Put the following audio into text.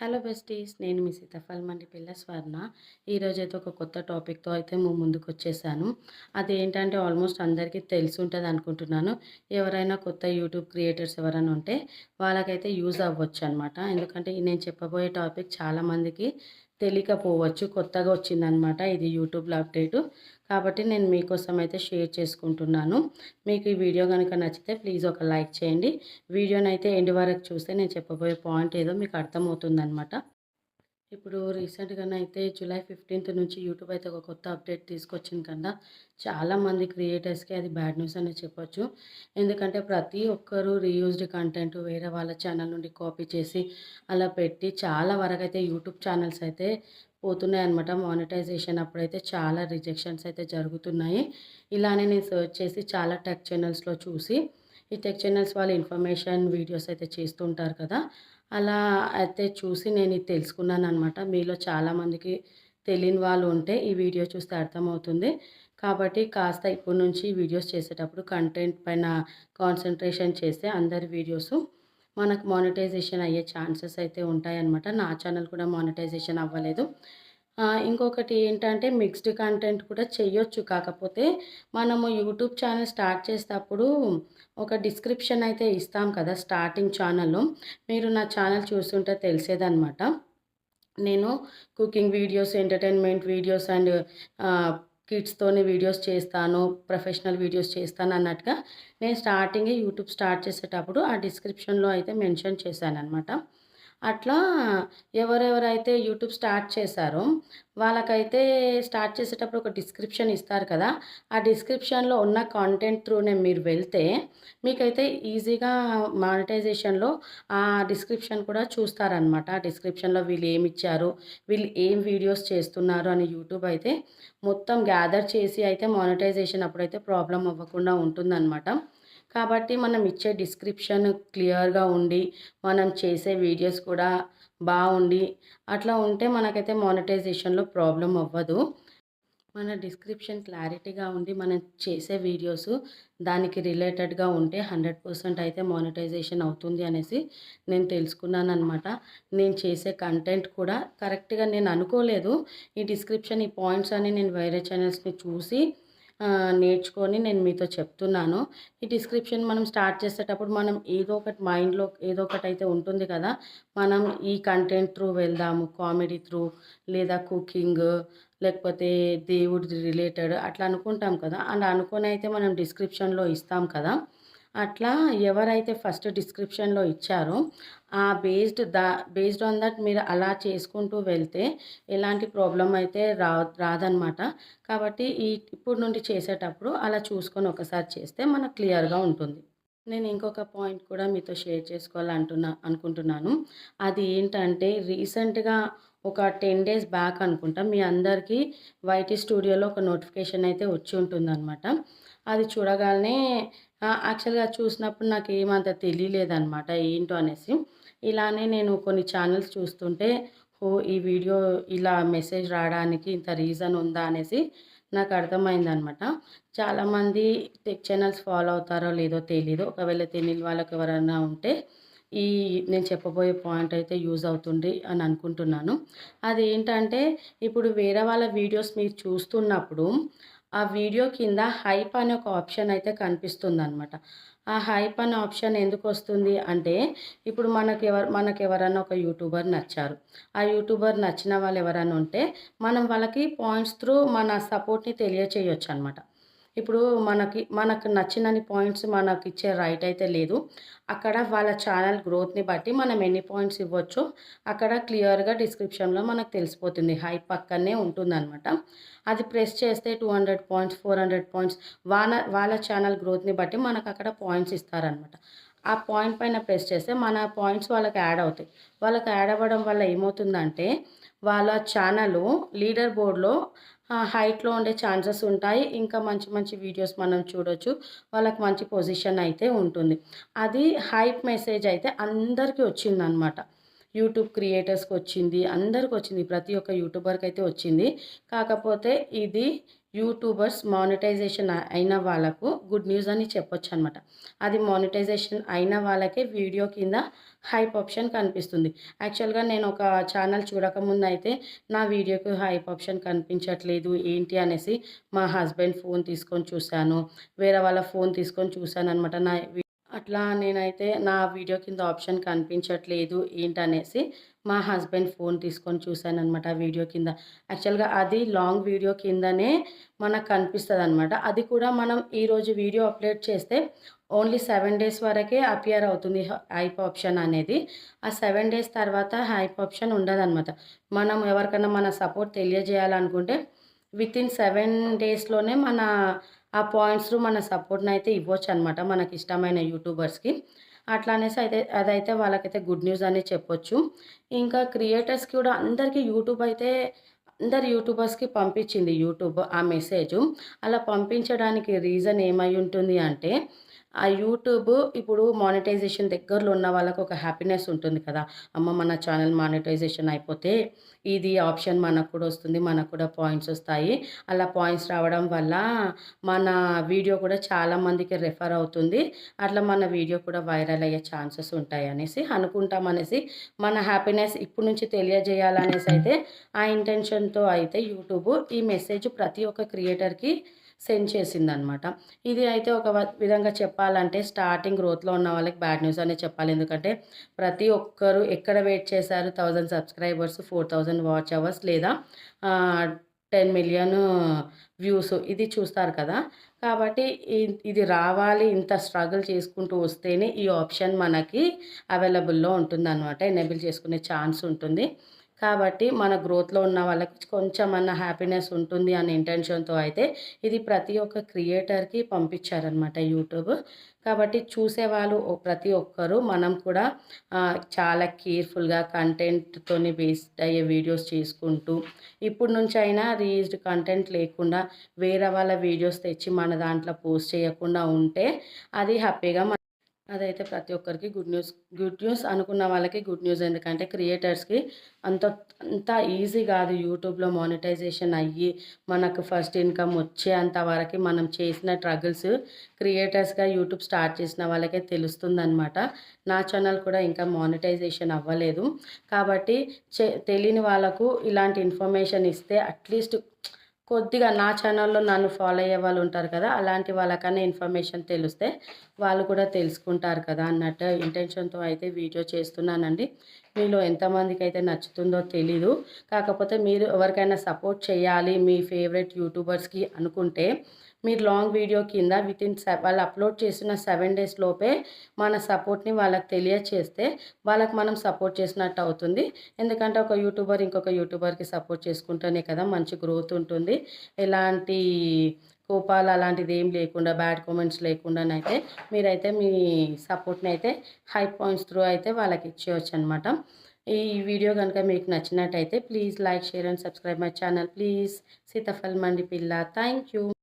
Hello besties నేను మీ సీతాఫల్ మండి పిల్ల స్వర్ణ. ఈరోజు అయితే ఒక కొత్త టాపిక్తో అయితే మేము ముందుకు వచ్చేసాను అదేంటంటే ఆల్మోస్ట్ అందరికీ తెలిసి ఉంటుంది అనుకుంటున్నాను. ఎవరైనా కొత్త యూట్యూబ్ క్రియేటర్స్ ఎవరైనా ఉంటే వాళ్ళకైతే యూజ్ అవ్వచ్చు అనమాట ఎందుకంటే నేను చెప్పబోయే టాపిక్ చాలామందికి తెలియకపోవచ్చు కొత్తగా వచ్చిందనమాట ఇది యూట్యూబ్లో అప్డేటు. కాబట్టి నేను మీకోసం అయితే షేర్ చేసుకుంటున్నాను. మీకు ఈ వీడియో కనుక నచ్చితే ప్లీజ్ ఒక లైక్ చేయండి. వీడియోని అయితే ఎండ్ వరకు చూస్తే నేను చెప్పబోయే పాయింట్ ఏదో మీకు అర్థమవుతుందనమాట ఇప్పుడు రీసెంట్గా అయితే జూలై ఫిఫ్టీన్త్ నుంచి యూట్యూబ్ అయితే ఒక కొత్త అప్డేట్ తీసుకొచ్చింది కదా చాలామంది క్రియేటర్స్కి అది బ్యాడ్ న్యూస్ అనే చెప్పొచ్చు. ఎందుకంటే ప్రతి ఒక్కరూ రీయూజ్డ్ కంటెంట్ వేరే వాళ్ళ ఛానల్ నుండి కాపీ చేసి అలా పెట్టి చాలా వరకు అయితే యూట్యూబ్ ఛానల్స్ అయితే పోతున్నాయి అనమాట మానిటైజేషన్ అప్పుడైతే చాలా రిజెక్షన్స్ అయితే జరుగుతున్నాయి. ఇలానే నేను సెర్చ్ చేసి చాలా టెక్ ఛానల్స్లో చూసి ఈ టెక్ ఛానల్స్ వాళ్ళు ఇన్ఫర్మేషన్ వీడియోస్ అయితే చేస్తుంటారు కదా అలా అయితే చూసి నేను ఇది తెలుసుకున్నాను అనమాట మీలో చాలామందికి తెలియని వాళ్ళు ఉంటే ఈ వీడియో చూస్తే అర్థమవుతుంది. కాబట్టి కాస్త ఇప్పటి నుంచి వీడియోస్ చేసేటప్పుడు కంటెంట్ పైన కాన్సన్ట్రేషన్ చేస్తే అందరి వీడియోస్ మనకు మానిటైజేషన్ అయ్యే ఛాన్సెస్ అయితే ఉంటాయన్నమాట. నా ఛానల్ కూడా మానిటైజేషన్ అవ్వలేదు. ఇంకొకటి ఏంటంటే మిక్స్డ్ కంటెంట్ కూడా చేయొచ్చు. కాకపోతే మనము యూట్యూబ్ ఛానల్ స్టార్ట్ చేసేటప్పుడు ఒక డిస్క్రిప్షన్ అయితే ఇస్తాం కదా స్టార్టింగ్ ఛానల్లో మీరు నా ఛానల్ చూస్తుంటే తెలిసేదనమాట నేను cooking videos entertainment videos and కిడ్స్తోని videos చేస్తాను ప్రొఫెషనల్ వీడియోస్ చేస్తాను అన్నట్టుగా నేను స్టార్టింగే యూట్యూబ్ స్టార్ట్ చేసేటప్పుడు ఆ డిస్క్రిప్షన్లో అయితే మెన్షన్ చేశాను అనమాట అట్లా ఎవరెవరైతే యూట్యూబ్ స్టార్ట్ చేశారో వాళ్ళకైతే స్టార్ట్ చేసేటప్పుడు ఒక డిస్క్రిప్షన్ ఇస్తారు కదా. ఆ డిస్క్రిప్షన్లో ఉన్న కాంటెంట్ త్రూనే మీరు వెళ్తే మీకైతే ఈజీగా మానిటైజేషన్లో ఆ డిస్క్రిప్షన్ కూడా చూస్తారనమాట ఆ డిస్క్రిప్షన్లో వీళ్ళు ఏమి ఇచ్చారు వీళ్ళు ఏం వీడియోస్ చేస్తున్నారు అని యూట్యూబ్ అయితే మొత్తం గ్యాదర్ చేసి అయితే మానిటైజేషన్ అప్పుడైతే ప్రాబ్లం అవ్వకుండా ఉంటుందన్నమాట. కాబట్టి మనం ఇచ్చే డిస్క్రిప్షన్ క్లియర్గా ఉండి మనం చేసే వీడియోస్ కూడా బాగుండి అట్లా ఉంటే మనకైతే మానిటైజేషన్లో ప్రాబ్లం అవ్వదు. మన డిస్క్రిప్షన్ క్లారిటీగా ఉండి మనం చేసే వీడియోస్ దానికి రిలేటెడ్గా ఉంటే హండ్రెడ్ పర్సెంట్ అయితే మానిటైజేషన్ అవుతుంది అనేసి నేను తెలుసుకున్నాను అనమాట నేను చేసే కంటెంట్ కూడా కరెక్ట్గా నేను అనుకోలేదు. ఈ డిస్క్రిప్షన్ ఈ పాయింట్స్ అని నేను వేరే ఛానల్స్ని చూసి నేర్చుకొని నేను మీతో చెప్తున్నాను. ఈ డిస్క్రిప్షన్ మనం స్టార్ట్ చేసేటప్పుడు మనం ఏదో ఒకటి మైండ్లో ఏదో ఒకటి అయితే ఉంటుంది కదా. మనం ఈ కంటెంట్ త్రూ వెళ్దాము కామెడీ త్రూ లేదా కుకింగ్ లేకపోతే దేవుడి రిలేటెడ్ అట్లా అనుకుంటాం కదా. అండ్ అనుకొని అయితే మనం డిస్క్రిప్షన్లో ఇస్తాం కదా. అట్లా ఎవరైతే ఫస్ట్ డిస్క్రిప్షన్లో ఇచ్చారో ఆ బేస్డ్ దా బేస్డ్ ఆన్ దట్ మీరు అలా చేసుకుంటూ వెళ్తే ఎలాంటి ప్రాబ్లం అయితే రా రాదనమాట. కాబట్టి ఈ ఇప్పుడు నుండి చేసేటప్పుడు అలా చూసుకొని ఒకసారి చేస్తే మనకు క్లియర్గా ఉంటుంది. నేను ఇంకొక పాయింట్ కూడా మీతో షేర్ చేసుకోవాలంటున్నా అనుకుంటున్నాను. అది ఏంటంటే రీసెంట్గా ఒక టెన్ డేస్ బ్యాక్ అనుకుంటా మీ అందరికీ వైటీ స్టూడియోలో ఒక నోటిఫికేషన్ అయితే వచ్చి ఉంటుందన్నమాట అది చూడగానే యాక్చువల్గా చూసినప్పుడు నాకు ఏమంత తెలియలేదనమాట ఏంటో అనేసి. ఇలానే నేను కొన్ని ఛానల్స్ చూస్తుంటే ఓ ఈ వీడియో ఇలా మెసేజ్ రావడానికి ఇంత రీజన్ ఉందా అనేసి నాకు అర్థమైందనమాట. చాలామంది టెక్ ఛానల్స్ ఫాలో అవుతారో లేదో తెలీదు. ఒకవేళ తెలియని వాళ్ళకి ఎవరైనా ఉంటే ఈ నేను చెప్పబోయే పాయింట్ అయితే యూజ్ అవుతుంది అని అనుకుంటున్నాను. అది ఏంటంటే ఇప్పుడు వేరే వాళ్ళ వీడియోస్ మీరు చూస్తున్నప్పుడు ఆ వీడియో కింద హైప్ అనే ఒక ఆప్షన్ అయితే కనిపిస్తుంది అనమాట ఆ హైప్ అనే ఆప్షన్ ఎందుకు వస్తుంది అంటే ఇప్పుడు మనకు ఎవరు మనకు ఎవరైనా ఒక యూట్యూబర్ నచ్చారు. ఆ యూట్యూబర్ నచ్చిన వాళ్ళు ఎవరైనా ఉంటే మనం వాళ్ళకి పాయింట్స్ త్రూ మన సపోర్ట్ని తెలియచేయొచ్చు అనమాట ఇప్పుడు మనకి మనకు నచ్చినన్ని పాయింట్స్ మనకి ఇచ్చే రైట్ అయితే లేదు. అక్కడ వాళ్ళ ఛానల్ గ్రోత్ని బట్టి మనం ఎన్ని పాయింట్స్ ఇవ్వచ్చో అక్కడ క్లియర్గా డిస్క్రిప్షన్లో మనకు తెలిసిపోతుంది. హై పక్కనే ఉంటుందన్నమాట. అది ప్రెస్ చేస్తే two hundred points four hundred points వాళ్ళ వాళ్ళ ఛానల్ గ్రోత్ని బట్టి మనకు అక్కడ పాయింట్స్ ఇస్తారనమాట ఆ పాయింట్ పైన ప్రెస్ చేస్తే మన పాయింట్స్ వాళ్ళకి యాడ్ అవుతాయి. వాళ్ళకి యాడ్ అవ్వడం వల్ల ఏమవుతుందంటే వాళ్ళ ఛానల్ లీడర్ బోర్డ్లో హైట్లో ఉండే ఛాన్సెస్ ఉంటాయి. ఇంకా మంచి మంచి వీడియోస్ మనం చూడొచ్చు. వాళ్ళకి మంచి పొజిషన్ అయితే ఉంటుంది. అది హైప్ మెసేజ్ అయితే అందరికీ వచ్చిందనమాట. యూట్యూబ్ క్రియేటర్స్కి వచ్చింది. అందరికి వచ్చింది. ప్రతి ఒక్క యూట్యూబర్కి అయితే వచ్చింది. కాకపోతే ఇది యూట్యూబర్స్ మానిటైజేషన్ అయిన వాళ్ళకు గుడ్ న్యూస్ అని చెప్పొచ్చు అనమాట అది మానిటైజేషన్ అయిన వాళ్ళకే వీడియో కింద హైప్ ఆప్షన్ కనిపిస్తుంది. యాక్చువల్గా నేను ఒక ఛానల్ చూడకముందు అయితే నా వీడియోకి హైప్ ఆప్షన్ కనిపించట్లేదు ఏంటి అనేసి మా హస్బెండ్ ఫోన్ తీసుకొని చూశాను వేరే వాళ్ళ ఫోన్ తీసుకొని చూశాను అనమాట నా అట్లా నేనైతే నా వీడియో కింద ఆప్షన్ కనిపించట్లేదు ఏంటనేసి మా హస్బెండ్ ఫోన్ తీసుకొని చూశాను అనమాట ఆ వీడియో కింద. యాక్చువల్గా అది లాంగ్ వీడియో కిందనే మనకు కనిపిస్తుంది అనమాట అది కూడా మనం ఈరోజు వీడియో అప్లోడ్ చేస్తే ఓన్లీ సెవెన్ డేస్ వరకే అపియర్ అవుతుంది హైప్ ఆప్షన్ అనేది. ఆ సెవెన్ డేస్ తర్వాత హైప్ ఆప్షన్ ఉండదన్నమాట. మనం ఎవరికైనా మన సపోర్ట్ తెలియజేయాలనుకుంటే విత్ ఇన్ సెవెన్ డేస్లోనే మన ఆ పాయింట్స్ మన సపోర్ట్ని అయితే ఇవ్వచ్చు అనమాట మనకి ఇష్టమైన యూట్యూబర్స్కి అట్లా అనేసి అయితే అదైతే వాళ్ళకైతే గుడ్ న్యూస్ అని చెప్పొచ్చు. ఇంకా క్రియేటర్స్కి కూడా అందరికీ యూట్యూబ్ అయితే అందరు యూట్యూబర్స్కి పంపించింది యూట్యూబ్ ఆ మెసేజ్. అలా పంపించడానికి రీజన్ ఏమై ఉంటుంది అంటే ఆ యూట్యూబ్ ఇప్పుడు మానిటైజేషన్ దగ్గరలో ఉన్న వాళ్ళకు ఒక హ్యాపీనెస్ ఉంటుంది కదా. అమ్మ మన ఛానల్ మానిటైజేషన్ అయిపోతే ఇది ఆప్షన్ మనకు కూడా వస్తుంది మనకు కూడా పాయింట్స్ వస్తాయి. అలా పాయింట్స్ రావడం వల్ల మన వీడియో కూడా చాలామందికి రెఫర్ అవుతుంది. అట్లా మన వీడియో కూడా వైరల్ అయ్యే ఛాన్సెస్ ఉంటాయి అనేసి అనుకుంటాం అనేసి మన హ్యాపీనెస్ ఇప్పుడు నుంచి తెలియజేయాలనేసి అయితే ఆ ఇంటెన్షన్తో అయితే యూట్యూబ్ ఈ మెసేజ్ ప్రతి ఒక్క క్రియేటర్కి సెండ్ చేసిందనమాట. ఇది అయితే ఒక విధంగా చెప్పాలంటే స్టార్టింగ్ గ్రోత్లో ఉన్న వాళ్ళకి బ్యాడ్ న్యూస్ అనే చెప్పాలి. ఎందుకంటే ప్రతి ఒక్కరు ఎక్కడ వెయిట్ చేశారు? Thousand subscribers four thousand watch hours లేదా టెన్ మిలియన్ వ్యూస్ ఇది చూస్తారు కదా. కాబట్టి ఇది రావాలి ఇంత స్ట్రగుల్ చేసుకుంటూ వస్తేనే ఈ ఆప్షన్ మనకి అవైలబుల్లో ఉంటుందన్నమాట ఎనేబుల్ చేసుకునే ఛాన్స్ ఉంటుంది. కాబట్టి మన గ్రోత్లో ఉన్న వాళ్ళకి కొంచెం అన్న హ్యాపీనెస్ ఉంటుంది అనే ఇంటెన్షన్తో అయితే ఇది ప్రతి ఒక్క క్రియేటర్కి పంపించారనమాట యూట్యూబ్. కాబట్టి చూసేవాళ్ళు ప్రతి ఒక్కరు మనం కూడా చాలా కేర్ఫుల్గా కంటెంట్తోని బేస్డ్ అయ్యే వీడియోస్ చేసుకుంటూ ఇప్పుడు నుంచి అయినా రీజ్డ్ కంటెంట్ లేకుండా వేరే వాళ్ళ వీడియోస్ తెచ్చి మన దాంట్లో పోస్ట్ చేయకుండా ఉంటే అది హ్యాపీగా అదైతే ప్రతి ఒక్కరికి గుడ్ న్యూస్ గుడ్ న్యూస్ అనుకున్న వాళ్ళకి గుడ్ న్యూస్. ఎందుకంటే క్రియేటర్స్కి అంత అంత ఈజీ కాదు యూట్యూబ్లో మానిటైజేషన్ అయ్యి మనకు ఫస్ట్ ఇన్కమ్ వచ్చేంత వరకు మనం చేసిన ట్రగుల్స్ క్రియేటర్స్గా యూట్యూబ్ స్టార్ట్ చేసిన వాళ్ళకే తెలుస్తుందనమాట నా ఛానల్ కూడా ఇంకా మానిటైజేషన్ అవ్వలేదు. కాబట్టి తెలియని వాళ్ళకు ఇలాంటి ఇన్ఫర్మేషన్ ఇస్తే అట్లీస్ట్ కొద్దిగా నా ఛానల్లో నన్ను ఫాలో అయ్యే వాళ్ళు ఉంటారు కదా అలాంటి వాళ్ళకన్నా ఇన్ఫర్మేషన్ తెలిస్తే వాళ్ళు కూడా తెలుసుకుంటారు కదా అన్నట్టు ఇంటెన్షన్తో అయితే వీడియో చేస్తున్నానండి. మీలో ఎంతమందికి అయితే నచ్చుతుందో తెలీదు. కాకపోతే మీరు ఎవరికైనా సపోర్ట్ చేయాలి మీ ఫేవరెట్ యూట్యూబర్స్కి అనుకుంటే మీరు లాంగ్ వీడియో కింద విత్ ఇన్ వాళ్ళు అప్లోడ్ చేసిన సెవెన్ డేస్ లోపే మన సపోర్ట్ని వాళ్ళకి తెలియచేస్తే వాళ్ళకి మనం సపోర్ట్ చేసినట్టు అవుతుంది. ఎందుకంటే ఒక యూట్యూబర్ ఇంకొక యూట్యూబర్కి సపోర్ట్ చేసుకుంటేనే కదా మంచి గ్రోత్ ఉంటుంది. ఎలాంటి కోపాలు అలాంటిది ఏం లేకుండా బ్యాడ్ కామెంట్స్ లేకుండానైతే మీరైతే మీ సపోర్ట్ని అయితే హై పాయింట్స్ త్రూ అయితే వాళ్ళకి ఇచ్చేయచ్చు అనమాట ఈ వీడియో కనుక మీకు నచ్చినట్టయితే please like share and subscribe my channel please Sitaphal Mandi పిల్ల థ్యాంక్ యూ